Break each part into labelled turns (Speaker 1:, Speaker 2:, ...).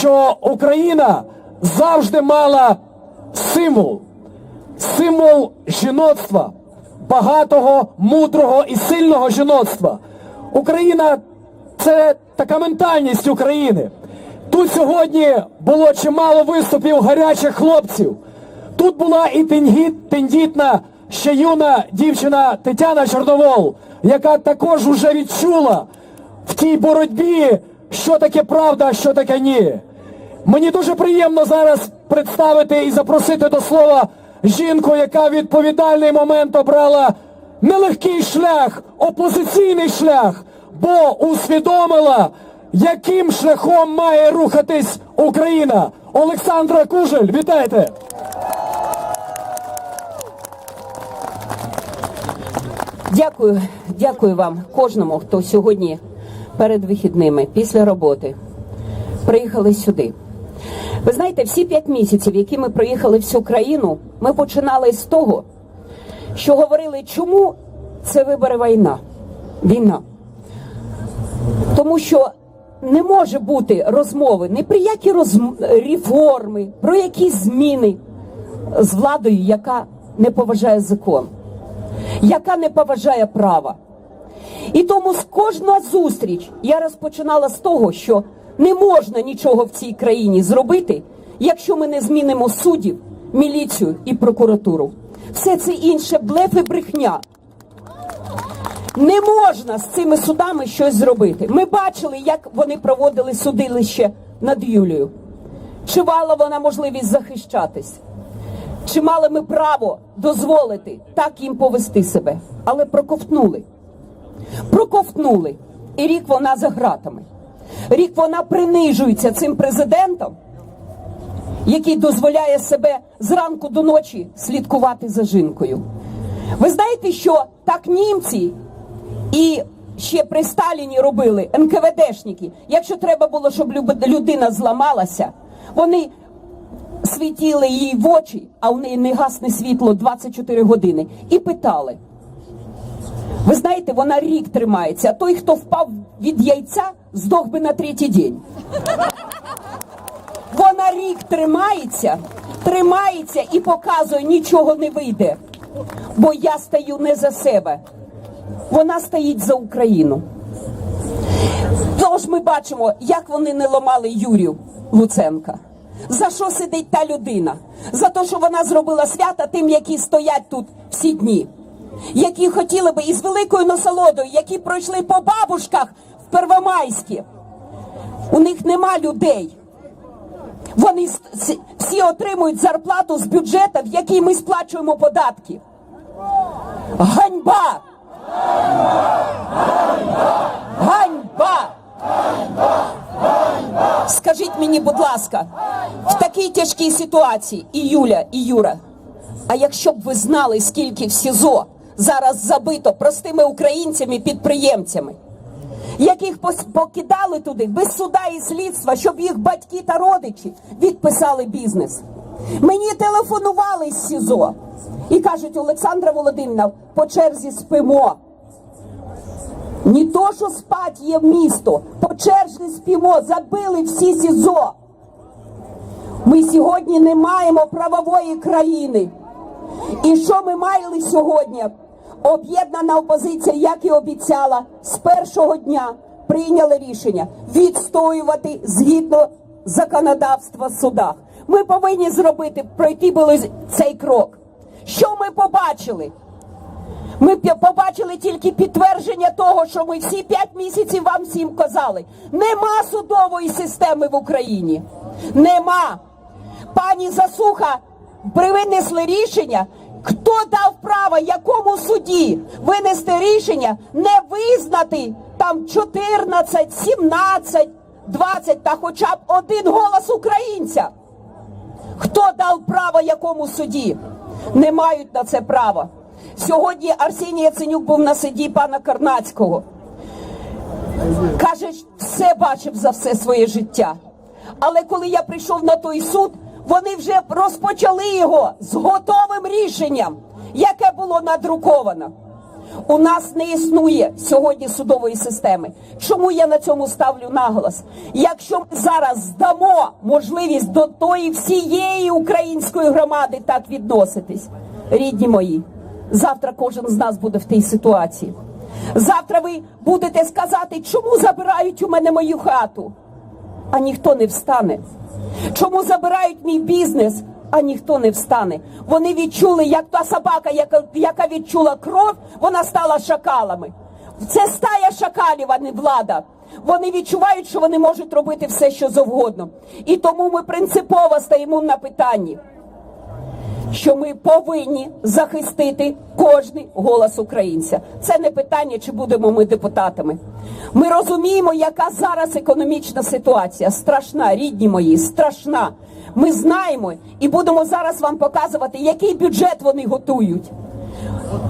Speaker 1: що Україна завжди мала символ, символ жіноцтва, багатого, мудрого і сильного жіноцтва. Україна це така ментальність України. Тут сьогодні було чимало виступів гарячих хлопців. Тут була і тендіт, тендітна, ще юна дівчина Тетяна Чорновол, яка також уже відчула в тій боротьбі, що таке правда, а що таке ні. Мені дуже приємно зараз представити і запросити до слова жінку, яка в відповідальний момент обрала нелегкий шлях, опозиційний шлях, бо усвідомила, яким шляхом має рухатись Україна. Олександра Кужель, вітайте!
Speaker 2: Дякую, дякую вам, кожному, хто сьогодні перед вихідними, після роботи, приїхали сюди. Ви знаєте, всі п'ять місяців, які ми проїхали всю країну, ми починали з того, що говорили, чому це вибори війна. Війна. Тому що не може бути розмови ні про які розм... реформи, про якісь зміни з владою, яка не поважає закон яка не поважає права. І тому з кожна зустріч я розпочинала з того, що не можна нічого в цій країні зробити, якщо ми не змінимо суддів, міліцію і прокуратуру. Все це інше блеф і брехня. Не можна з цими судами щось зробити. Ми бачили, як вони проводили судилище над Юлією. Чи мала вона можливість захищатись? Чи мали ми право дозволити так їм повести себе? Але проковтнули. Проковтнули. І рік вона за гратами. Рік вона принижується цим президентом, який дозволяє себе зранку до ночі слідкувати за жінкою. Ви знаєте, що так німці і ще при Сталіні робили НКВДшники. Якщо треба було, щоб людина зламалася, вони світіли їй в очі, а у неї не гасне світло 24 години, і питали. Ви знаєте, вона рік тримається, а той, хто впав від яйця, здох би на третій день. Вона рік тримається, тримається і показує, нічого не вийде. Бо я стою не за себе. Вона стоїть за Україну. Тож ми бачимо, як вони не ламали Юрію Луценка. За що сидить та людина? За те, що вона зробила свята тим, які стоять тут всі дні, які хотіли би із великою насолодою, які пройшли по бабушках в Первомайські. У них нема людей. Вони всі отримують зарплату з бюджету, в який ми сплачуємо податки. Ганьба! Ганьба! Скажіть мені, будь ласка, в такій тяжкій ситуації і Юля, і Юра. А якщо б ви знали, скільки в СІЗО зараз забито простими українцями, підприємцями, яких покидали туди без суда і слідства, щоб їх батьки та родичі відписали бізнес. Мені телефонували з СІЗО і кажуть, Олександра Володимирівна, по черзі спимо. Ні то, що спать є в місто, по черзі спімо, забили всі СІЗО. Ми сьогодні не маємо правової країни. І що ми мали сьогодні? Об'єднана опозиція, як і обіцяла, з першого дня прийняла рішення відстоювати згідно законодавства в судах. Ми повинні зробити, пройти були цей крок. Що ми побачили? Ми побачили тільки підтвердження того, що ми всі п'ять місяців вам всім казали. Нема судової системи в Україні. Нема. Пані Засуха винесли рішення. Хто дав право якому суді винести рішення не визнати там 14, 17, 20 та хоча б один голос українця? Хто дав право якому суді? Не мають на це права. Сьогодні Арсеній Яценюк був на суді пана Карнацького. Каже, все бачив за все своє життя. Але коли я прийшов на той суд, вони вже розпочали його з готовим рішенням, яке було надруковано. У нас не існує сьогодні судової системи. Чому я на цьому ставлю наголос? Якщо ми зараз здамо можливість до тої всієї української громади так відноситись, рідні мої, завтра кожен з нас буде в тій ситуації. Завтра ви будете сказати, чому забирають у мене мою хату, а ніхто не встане. Чому забирають мій бізнес, а ніхто не встане? Вони відчули, як та собака, яка, яка відчула кров, вона стала шакалами. Це стая шакалів, а не влада. Вони відчувають, що вони можуть робити все, що завгодно. І тому ми принципово стоїмо на питанні що ми повинні захистити кожний голос українця. Це не питання, чи будемо ми депутатами. Ми розуміємо, яка зараз економічна ситуація. Страшна, рідні мої, страшна. Ми знаємо і будемо зараз вам показувати, який бюджет вони готують.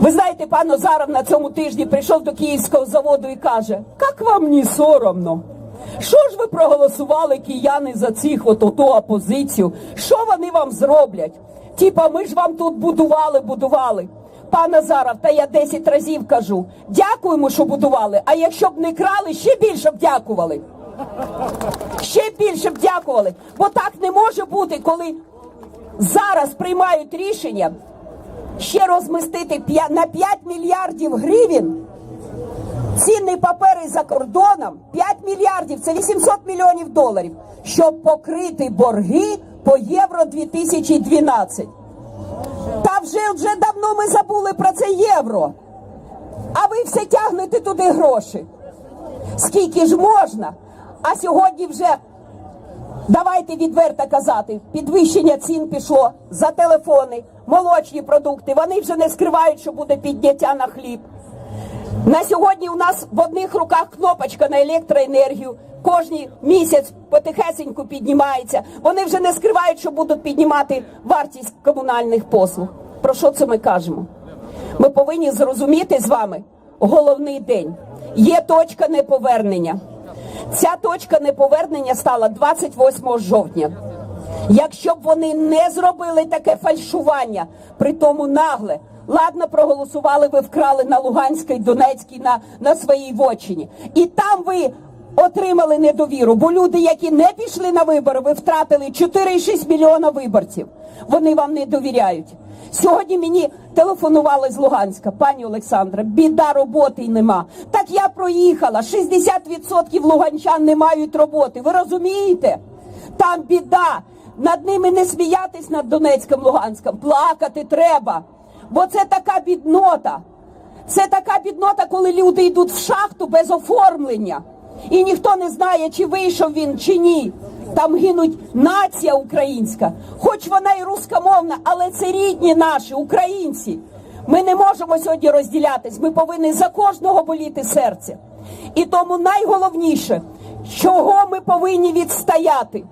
Speaker 2: Ви знаєте, пан Озаров на цьому тижні прийшов до київського заводу і каже: як вам не соромно? Що ж ви проголосували кияни за цих от оту опозицію? Що вони вам зроблять? Типа, ми ж вам тут будували, будували. Пан Азаров, та я 10 разів кажу, дякуємо, що будували. А якщо б не крали, ще більше б дякували. Ще більше б дякували. Бо так не може бути, коли зараз приймають рішення ще розмістити на 5 мільярдів гривень цінні папери за кордоном 5 мільярдів, це 800 мільйонів доларів, щоб покрити борги по євро 2012. Та вже вже давно ми забули про це євро. А ви все тягнете туди гроші. Скільки ж можна? А сьогодні вже Давайте відверто казати, підвищення цін пішло за телефони, молочні продукти. Вони вже не скривають, що буде підняття на хліб. На сьогодні у нас в одних руках кнопочка на електроенергію. Кожний місяць потихесеньку піднімається. Вони вже не скривають, що будуть піднімати вартість комунальних послуг. Про що це ми кажемо? Ми повинні зрозуміти з вами головний день. Є точка неповернення. Ця точка неповернення стала 28 жовтня. Якщо б вони не зробили таке фальшування, при тому нагле, ладно, проголосували, ви вкрали на Луганській, Донецькій, на, на своїй вотчині. І там ви отримали недовіру, бо люди, які не пішли на вибори, ви втратили 4,6 мільйона виборців. Вони вам не довіряють. Сьогодні мені телефонували з Луганська, пані Олександра, біда роботи й нема. Так я проїхала. 60% луганчан не мають роботи. Ви розумієте? Там біда. Над ними не сміятись над Донецьком, Луганськом. Плакати треба. Бо це така біднота. Це така біднота, коли люди йдуть в шахту без оформлення. І ніхто не знає, чи вийшов він, чи ні. Там гинуть нація українська, хоч вона і рускомовна, але це рідні наші, українці. Ми не можемо сьогодні розділятись. Ми повинні за кожного боліти серце. І тому найголовніше, чого ми повинні відстояти,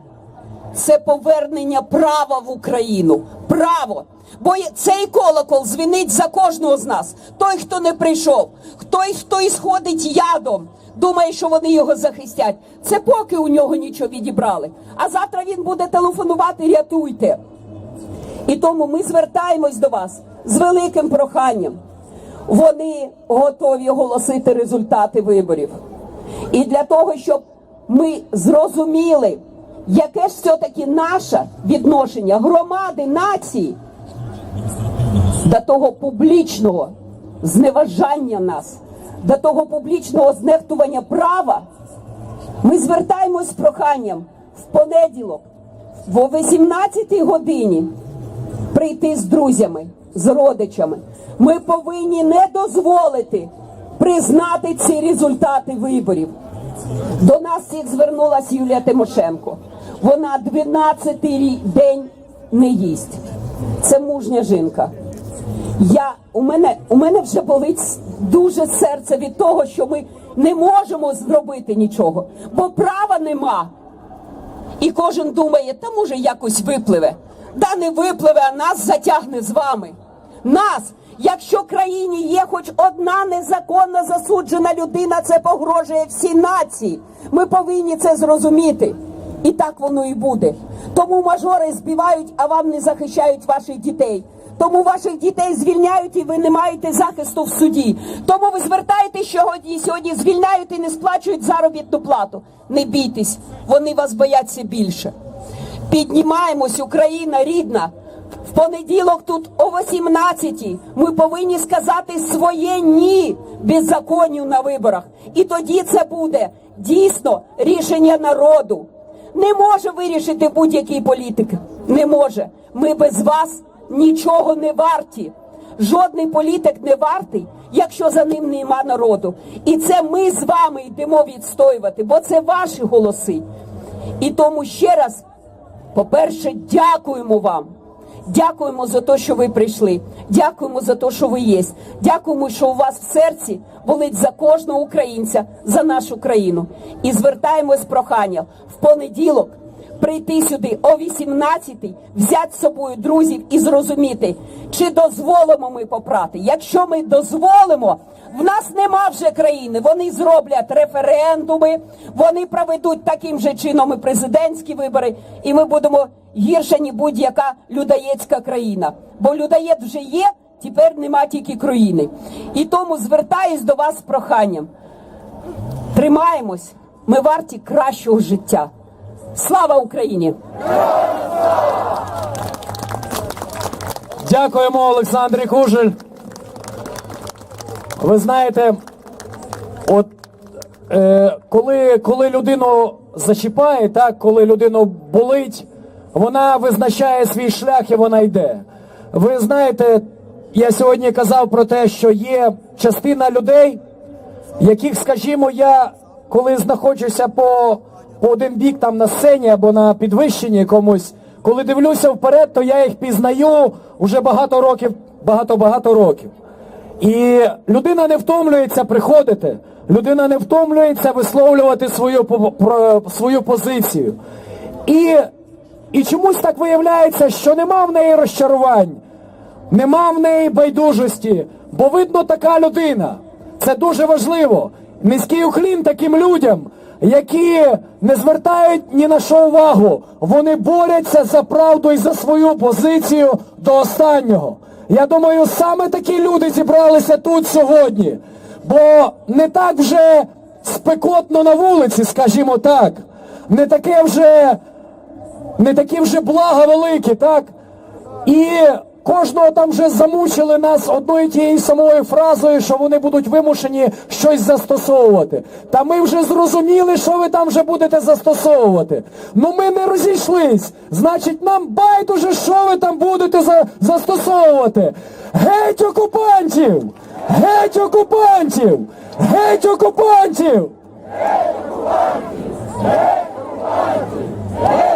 Speaker 2: це повернення права в Україну. Право. Бо цей колокол дзвенить за кожного з нас. Той, хто не прийшов, той, хто ісходить ядом, думає, що вони його захистять. Це поки у нього нічого відібрали. А завтра він буде телефонувати, рятуйте. І тому ми звертаємось до вас з великим проханням. Вони готові оголосити результати виборів. І для того, щоб ми зрозуміли, яке ж все-таки наше відношення громади, нації до того публічного зневажання нас, до того публічного знехтування права, ми звертаємось з проханням в понеділок, о 18 годині прийти з друзями, з родичами. Ми повинні не дозволити признати ці результати виборів. До нас всіх звернулася Юлія Тимошенко. Вона 12-й день не їсть. Це мужня жінка. Я, у, мене, у мене вже болить дуже серце від того, що ми не можемо зробити нічого, бо права нема. І кожен думає, та може якось випливе. Да не випливе, а нас затягне з вами. Нас, якщо в країні є хоч одна незаконно засуджена людина, це погрожує всій нації. Ми повинні це зрозуміти. І так воно і буде. Тому мажори збивають, а вам не захищають ваших дітей. Тому ваших дітей звільняють і ви не маєте захисту в суді. Тому ви звертаєтесь сьогодні, сьогодні звільняють і не сплачують заробітну плату. Не бійтесь, вони вас бояться більше. Піднімаємось, Україна рідна. В понеділок тут о 18-й ми повинні сказати своє ні беззаконню на виборах. І тоді це буде дійсно рішення народу. Не може вирішити будь-який політик. Не може. Ми без вас нічого не варті. Жодний політик не вартий, якщо за ним нема народу. І це ми з вами йдемо відстоювати, бо це ваші голоси. І тому ще раз по-перше, дякуємо вам. Дякуємо за те, що ви прийшли. Дякуємо за те, що ви є. Дякуємо, що у вас в серці болить за кожного українця, за нашу країну. І звертаємось з проханням в понеділок прийти сюди о 18-й, взяти з собою друзів і зрозуміти, чи дозволимо ми попрати. Якщо ми дозволимо, в нас нема вже країни. Вони зроблять референдуми, вони проведуть таким же чином і президентські вибори, і ми будемо гірше, ніж будь-яка людаєцька країна. Бо людоєд вже є, тепер нема тільки країни. І тому звертаюсь до вас з проханням. Тримаємось, ми варті кращого життя. Слава Україні!
Speaker 1: Дякуємо, Олександрі Кужель. Ви знаєте, от е, коли, коли людину зачіпає, так, коли людину болить, вона визначає свій шлях і вона йде. Ви знаєте, я сьогодні казав про те, що є частина людей, яких, скажімо, я коли знаходжуся по, один бік там на сцені або на підвищенні комусь, коли дивлюся вперед, то я їх пізнаю вже багато років, багато-багато років. І людина не втомлюється приходити, людина не втомлюється висловлювати свою, свою позицію. І, і чомусь так виявляється, що нема в неї розчарувань. Нема в неї байдужості, бо видно така людина. Це дуже важливо. Низький уклін таким людям, які не звертають ні на що увагу. Вони борються за правду і за свою позицію до останнього. Я думаю, саме такі люди зібралися тут сьогодні. Бо не так вже спекотно на вулиці, скажімо так. Не таке вже не такі вже блага великі, так? І кожного там вже замучили нас одною тією самою фразою, що вони будуть вимушені щось застосовувати. Та ми вже зрозуміли, що ви там вже будете застосовувати. Ну ми не розійшлись. Значить, нам байдуже, що ви там будете за- застосовувати. Геть окупантів! Геть окупантів! Геть окупантів! Геть окупантів!